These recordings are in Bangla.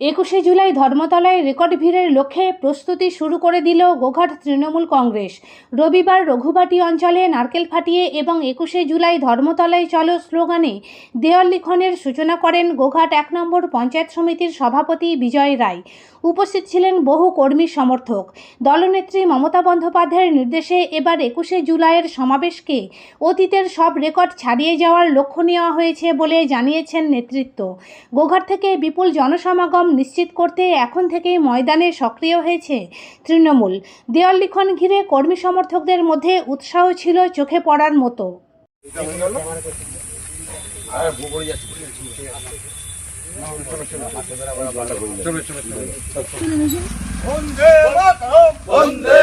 একুশে জুলাই ধর্মতলায় রেকর্ড ভিড়ের লক্ষ্যে প্রস্তুতি শুরু করে দিল গোঘাট তৃণমূল কংগ্রেস। রবিবার রঘুবাটি অঞ্চলে নারকেল ফাটিয়ে এবং একুশে জুলাই ধর্মতলায় চলো স্লোগানে দেওয়াল লিখনের সূচনা করেন গোঘাট এক নম্বর পঞ্চায়েত সমিতির সভাপতি বিজয় রায়। উপস্থিত ছিলেন বহু কর্মী সমর্থক। দলনেত্রী মমতা বন্দ্যোপাধ্যায়ের নির্দেশে এবার একুশে জুলাইয়ের সমাবেশকে অতীতের সব রেকর্ড ছাড়িয়ে যাওয়ার লক্ষ্য নেওয়া হয়েছে বলে জানিয়েছেন নেতৃত্ব। গোঘাট থেকে বিপুল জনসমাগম নিশ্চিত করতে এখন থেকেই ময়দানে সক্রিয় হয়েছে তৃণমূল। দেওয়াল লিখন ঘিরে কর্মী সমর্থকদের মধ্যে উৎসাহ ছিল চোখে পড়ার মতো। বন্দে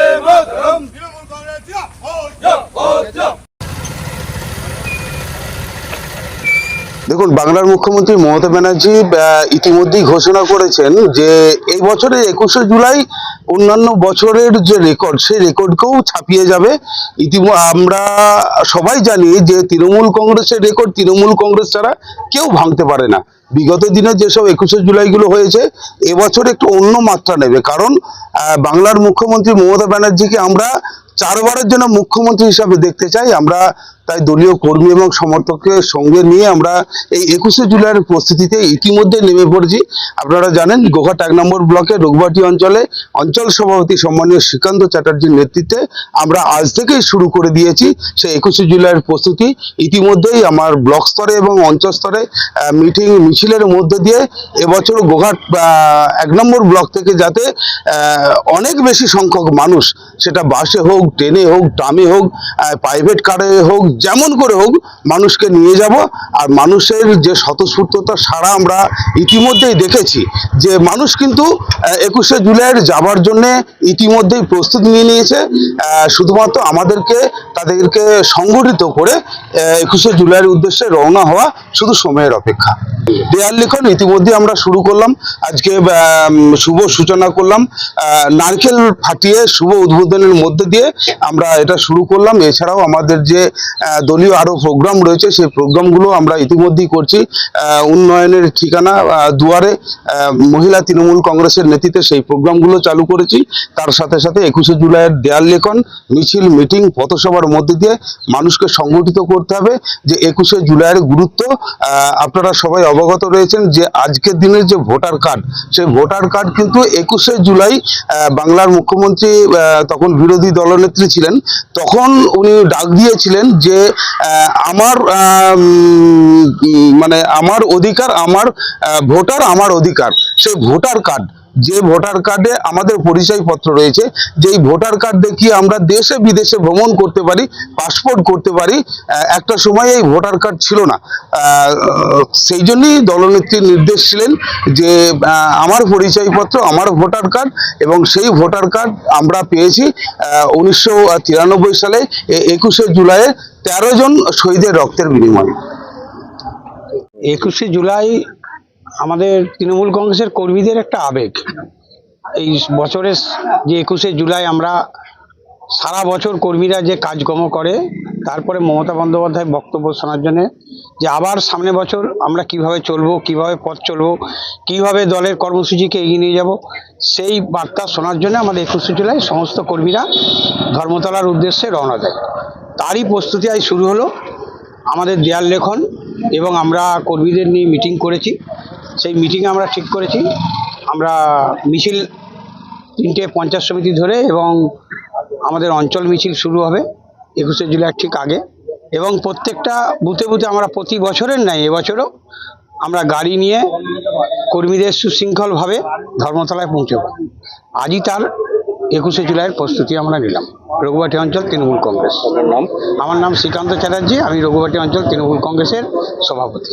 দেখুন, বাংলার মুখ্যমন্ত্রী মমতা ব্যানার্জি ইতিমধ্যেই ঘোষণা করেছেন যে এই বছরের একুশে জুলাই অন্যান্য বছরের যে রেকর্ড সেই রেকর্ডকেও ছাপিয়ে যাবে। ইতিম আমরা সবাই জানি যে তৃণমূল কংগ্রেসের রেকর্ড তৃণমূল কংগ্রেস ছাড়া কেউ ভাঙতে পারে না। বিগত দিনে যেসব একুশে জুলাইগুলো হয়েছে এবছর একটু অন্য মাত্রা নেবে। কারণ বাংলার মুখ্যমন্ত্রী মমতা ব্যানার্জিকে আমরা চারবারের জন্য মুখ্যমন্ত্রী হিসাবে দেখতে চাই। আমরা তাই দলীয় কর্মী এবং সমর্থককে সঙ্গে নিয়ে আমরা এই একুশে জুলাইয়ের প্রস্তুতিতে ইতিমধ্যে নেমে পড়েছি। আপনারা জানেন গোঘাট এক নম্বর ব্লকের রঘুবাটি অঞ্চলে অঞ্চল সভাপতি সম্মানীয় শ্রীকান্ত চ্যাটার্জির নেতৃত্বে আমরা আজ থেকেই শুরু করে দিয়েছি সেই একুশে জুলাইয়ের প্রস্তুতি। ইতিমধ্যেই আমার ব্লক স্তরে এবং অঞ্চল স্তরে মিটিং মিছিলের মধ্যে দিয়ে এবছর গোঘাট এক নম্বর ব্লক থেকে যাতে অনেক বেশি সংখ্যক মানুষ, সেটা বাসে হোক, ট্রেনে হোক, ট্রামে হোক প্রাইভেট কারে হোক যেমন করে হোক মানুষকে নিয়ে যাব আর মানুষের যে স্বতঃস্ফূর্ততা সারা আমরা ইতিমধ্যেই দেখেছি যে মানুষ কিন্তু একুশে জুলাইয়ের যাবার জন্যে ইতিমধ্যেই প্রস্তুতি নিয়ে নিয়েছে শুধুমাত্র আমাদেরকে, তাদেরকে সংগঠিত করে একুশে জুলাইয়ের উদ্দেশ্যে রওনা হওয়া শুধু সময়ের অপেক্ষা। দেয়াল লিখন ইতিমধ্যে আমরা শুরু করলাম, আজকে শুভ সূচনা করলাম নারকেল ফাটিয়ে শুভ উদ্বোধনের মধ্যে দিয়ে আমরা এটা শুরু করলাম। এছাড়াও আমাদের যে দলীয় আরও প্রোগ্রাম রয়েছে, সেই প্রোগ্রামগুলো আমরা ইতিমধ্যেই করছি। উন্নয়নের ঠিকানা দুয়ারে মহিলা তৃণমূল কংগ্রেসের নেতৃত্বে সেই প্রোগ্রামগুলো চালু করেছি। তার সাথে সাথে একুশে জুলাইয়ের দেয়াল লেখন, মিছিল মিটিং পথসভার মধ্যে দিয়ে মানুষকে সংগঠিত করতে হবে যে একুশে জুলাইয়ের গুরুত্ব আপনারা সবাই অবগত রয়েছেন যে আজকের দিনের যে ভোটার কার্ড, সেই ভোটার কার্ড কিন্তু একুশে জুলাই বাংলার মুখ্যমন্ত্রী তখন বিরোধী দলনেত্রী ছিলেন, তখন উনি ডাক দিয়েছিলেন যে আহ, আমার মানে আমার অধিকার আমার ভোটার আমার অধিকার। সেই ভোটার কার্ড, যে ভোটার কার্ডে আমাদের পরিচয়পত্র রয়েছে, যেই ভোটার কার্ড দেখিয়ে আমরা দেশে বিদেশে ভ্রমণ করতে পারি পাসপোর্ট করতে পারি একটা সময় এই ভোটার কার্ড ছিল না। সেই জন্যই দলনেত্রীর নির্দেশ ছিলেন যে আমার পরিচয়পত্র, আমার ভোটার কার্ড এবং সেই ভোটার কার্ড আমরা পেয়েছি উনিশশো তিরানব্বই সালে একুশে জুলাইয়ে তেরো জন শহীদের রক্তের বিনিময়ে। একুশে জুলাই আমাদের তৃণমূল কংগ্রেসের কর্মীদের একটা আবেগ। এই বছরের যে একুশে জুলাই আমরা সারা বছর কর্মীরা যে কাজকর্ম করে, তারপরে মমতা বন্দ্যোপাধ্যায় বক্তব্য শোনার জন্যে যে আবার সামনে বছর আমরা কীভাবে চলবো, কীভাবে পথ চলবো, কীভাবে দলের কর্মসূচিকে এগিয়ে নিয়ে যাব, সেই বার্তা শোনার জন্য আমাদের একুশে জুলাই সমস্ত কর্মীরা ধর্মতলার উদ্দেশ্যে রওনা দেয়। তারই প্রস্তুতি আজ শুরু হলো। আমাদের দেয়াল লেখন এবং আমরা কর্মীদের নিয়ে মিটিং করেছি। সেই মিটিংয়ে আমরা ঠিক করেছি। আমরা মিছিল তিনটে পঞ্চায়েত সমিতি ধরে এবং আমাদের অঞ্চল মিছিল শুরু হবে একুশে জুলাই ঠিক আগে। এবং প্রত্যেকটা বুথে বুথে আমরা প্রতি বছরের নাই এবছরও আমরা গাড়ি নিয়ে কর্মীদের সুশৃঙ্খলভাবে ধর্মতলায় পৌঁছব। আজই তার একুশে জুলাইয়ের প্রস্তুতি আমরা নিলাম। রঘুবাটি অঞ্চল তৃণমূল কংগ্রেস। নাম? আমার নাম শ্রীকান্ত চ্যাটার্জি আমি রঘুবাটি অঞ্চল তৃণমূল কংগ্রেসের সভাপতি।